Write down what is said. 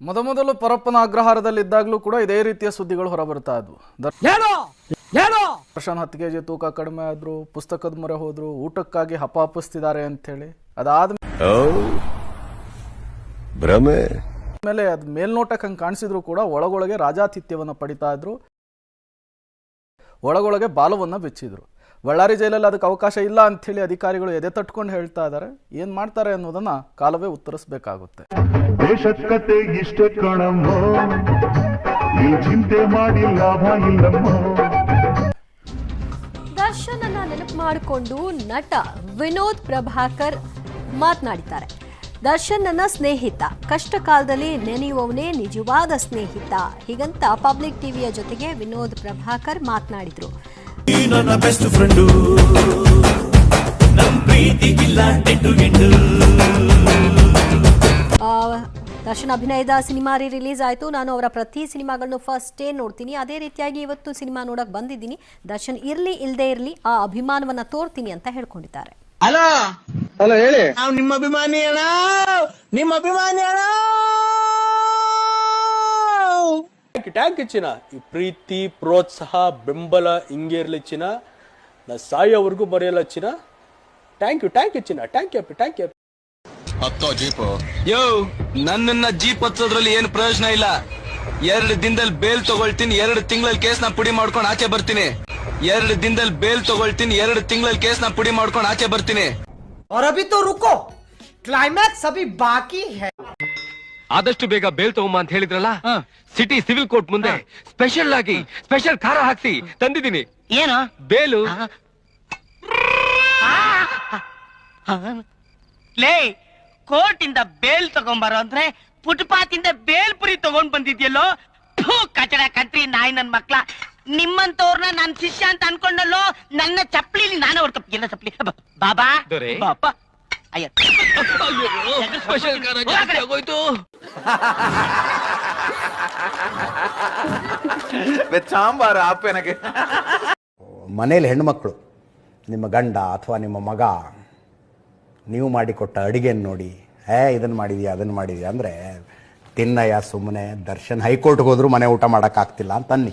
ಮೊದಮೊದಲು ಪರಪ್ಪನ ಅಗ್ರಹಾರದಲ್ಲಿದ್ದಾಗಲೂ ಕೂಡ ಇದೇ ರೀತಿಯ ಸುದ್ದಿಗಳು ಹೊರಬರ್ತಾ ಇದ್ವು. ದರ್ಶನ್ ಹತ್ತು ಕೆ ಜಿ ತೂಕ ಕಡಿಮೆ ಆದ್ರು ಪುಸ್ತಕದ ಮೊರೆ ಹೋದ್ರು ಊಟಕ್ಕಾಗಿ ಹಪಾಪಿಸ್ತಿದ್ದಾರೆ ಹೇಳಿ ಅದಾದ ಓ ಭ್ರಮೆ? ಮೇಲೆ ಅದ್ ಮೇಲ್ನೋಟಕ್ಕೆ ಹಂಗೆ ಕಾಣಿಸಿದ್ರು ಕೂಡ ಒಳಗೊಳಗೆ ರಾಜಾತಿಥ್ಯವನ್ನು ಪಡಿತಾ ಇದ್ರು. ಒಳಗೊಳಗೆ ಬಾಲವನ್ನ ಬಿಚ್ಚಿದ್ರು. ಬಳ್ಳಾರಿ ಜೈಲಲ್ಲಿ ಅದಕ್ಕೆ ಅವಕಾಶ ಇಲ್ಲ ಅಂತ ಹೇಳಿ ಅಧಿಕಾರಿಗಳು ಎದೆ ತಟ್ಕೊಂಡು ಹೇಳ್ತಾ ಇದ್ದಾರೆ ಏನ್ ಮಾಡ್ತಾರೆ ಅನ್ನೋದನ್ನ ಕಾಲವೇ ಉತ್ತರಿಸಬೇಕಾಗುತ್ತೆ. ದೇಶಕ್ಕತೆ ಇಷ್ಟೇ ಕಣಮ್ಮ ಈ ಚಿಂತೆ ಮಾಡಿ ಲಾಭ ಇಲ್ಲಮ್ಮ ದರ್ಶನನ್ನ ನೆನಪು ಮಾಡಿಕೊಂಡು ನಟ ವಿನೋದ್ ಪ್ರಭಾಕರ್ ಮಾತನಾಡಿದ್ದಾರೆ. ದರ್ಶನ್ ನನ್ನ ಸ್ನೇಹಿತ ಕಷ್ಟ ಕಾಲದಲ್ಲಿ ನೆನೆಯುವವನೇ ನಿಜವಾದ ಸ್ನೇಹಿತ. ಹೀಗಂತ ಪಬ್ಲಿಕ್ ಟಿವಿಯ ಜೊತೆಗೆ ವಿನೋದ್ ಪ್ರಭಾಕರ್ ಮಾತನಾಡಿದ್ರು. ನನ್ನ ಬೆಸ್ಟ್ ಫ್ರೆಂಡು ನಮ್ ಪ್ರೀತಿಗಿಲ್ಲ ಎಂಟು ಎಂಟು ದರ್ಶನ್ ಅಭಿನಯದ ಸಿನಿಮಾ ರೀ ರಿಲೀಸ್ ಆಯಿತು. ನಾನು ಅವರ ಪ್ರತಿ ಸಿನಿಮಾಗಳನ್ನು ಫಸ್ಟ್ ಡೇ ನೋಡ್ತೀನಿ. ಅದೇ ರೀತಿಯಾಗಿ ಇವತ್ತು ಸಿನಿಮಾ ನೋಡಕ್ ಬಂದಿದ್ದೀನಿ. ದರ್ಶನ್ ಇರ್ಲಿ ಇಲ್ಲದೆ ಇರಲಿ ಆ ಅಭಿಮಾನವನ್ನ ತೋರ್ತೀನಿ ಅಂತ ಹೇಳ್ಕೊಂಡಿದ್ದಾರೆ. ಹಲೋ? ಹಲೋ ಹೇಳಿ. ನಾವು ನಿಮ್ಮ ಅಭಿಮಾನಿ ಅಣ್ಣ. ನಿಮ್ಮ ಅಭಿಮಾನಿ ಅಣ್ಣ. ಟ್ಯಾಂಕ್ ಚಿನ್ನ. ಈ ಪ್ರೀತಿ ಪ್ರೋತ್ಸಾಹ ಬೆಂಬಲ ಹಿಂಗೆ ಇರಲಿ ಚಿನ್ನ. ನಾ ಸಾಯೋವರೆಗೂ ಬರೆಯಲ್ಲ ಚಿನ್ನ. ಥ್ಯಾಂಕ್ ಯು ಥ್ಯಾಂಕ್ ಯು ಚಿನ್ನ. ಥ್ಯಾಂಕ್ ಯು ಥ್ಯಾಂಕ್ ಯು ಹತ್ತೋ ಜೀಪು ಯೋ ನನ್ನನ್ನ ಜೀಪ್ ಹತ್ತೋದ್ರಲ್ಲಿ ಏನು ಪ್ರಯೋಜನ ಇಲ್ಲ ಎರಡು ದಿನದಲ್ಲಿ ಬೇಲ್ ತಗೊಳ್ತೀನಿ ಎರಡು ತಿಂಗಳಲ್ಲಿ ಕೇಸ್ ನ ಪುಡಿ ಮಾಡ್ಕೊಂಡು ಆಚೆ ಬರ್ತೀನಿ ಎರಡು ದಿನದಲ್ಲಿ ಬೇಲ್ ತಗೊಳ್ತೀನಿ ಎರಡು ತಿಂಗಳಲ್ಲಿ ಕೇಸ್ ನ ಪುಡಿ ಮಾಡ್ಕೊಂಡು ಆಚೆ ಬರ್ತೀನಿ और अभी तो रुको क्लाइमैक्स अभी बाकी है ಆದಷ್ಟು ಬೇಗ ಬೇಲ್ ತಗೊಂಬ ಅಂತ ಹೇಳಿದ್ರಲ್ಲ ಸಿಟಿ ಸಿವಿಲ್ ಕೋರ್ಟ್ ಮುಂದೆ ಸ್ಪೆಷಲ್ ಆಗಿ ಸ್ಪೆಷಲ್ ಖಾರ ಹಾಕ್ಸಿ ತಂದಿದ್ದೀನಿ ಏನು ಬೇಲು ಲೇ ಕೋರ್ಟ್ ಇಂದ ಬೇಲ್ ತಗೊಂಬಾರೋ ಅಂದ್ರೆ ಫುಟ್ಪಾತ್ ಇಂದ ಬೇಲ್ಪುರಿ ತಗೊಂಡ್ ಬಂದಿದ್ಯಲ್ಲೋ? ಥೂ ಕಚಡ ಕಟ್ರಿ ನಾಯಿ ನನ್ ಮಕ್ಳ. ನಿಮ್ಮಂತವ್ರನ್ನ ನನ್ ಶಿಷ್ಯ ಅಂತ ಅನ್ಕೊಂಡಲ್ಲೋ? ನನ್ನ ಚಪ್ಲಿಲಿ ನಾನೇ ಹೊಡ್ಕಪ್ ಎಲ್ಲ ಚಪ್ಲಿ ಬಾಬಾ. ದೊರೆ. ಬಾಪ. ಅಯ್ಯ. ಸ್ಪೆಷಲ್ ಖಾರ ಜಾಸ್ತಿ ಆಗೋಯ್ತು ಸಾಂಬಾರು ಆಪೇನಕ್ಕೆ ಮನೇಲಿ ಹೆಣ್ಮಕ್ಳು ನಿಮ್ಮ ಗಂಡ ಅಥವಾ ನಿಮ್ಮ ಮಗ ನೀವು ಮಾಡಿಕೊಟ್ಟ ಅಡುಗೆಯನ್ನು ನೋಡಿ ಏ ಇದನ್ನು ಮಾಡಿದ್ಯಾ ಅದನ್ನು ಮಾಡಿದ್ಯಾ? ಅಂದರೆ, ತಿನ್ನಯ್ಯ ಸುಮ್ಮನೆ ದರ್ಶನ್ ಹೈಕೋರ್ಟ್ಗೆ ಹೋದರೂ ಮನೆ ಊಟ ಮಾಡೋಕ್ಕಾಗ್ತಿಲ್ಲ ಅಂತ ಅನ್ನಿ.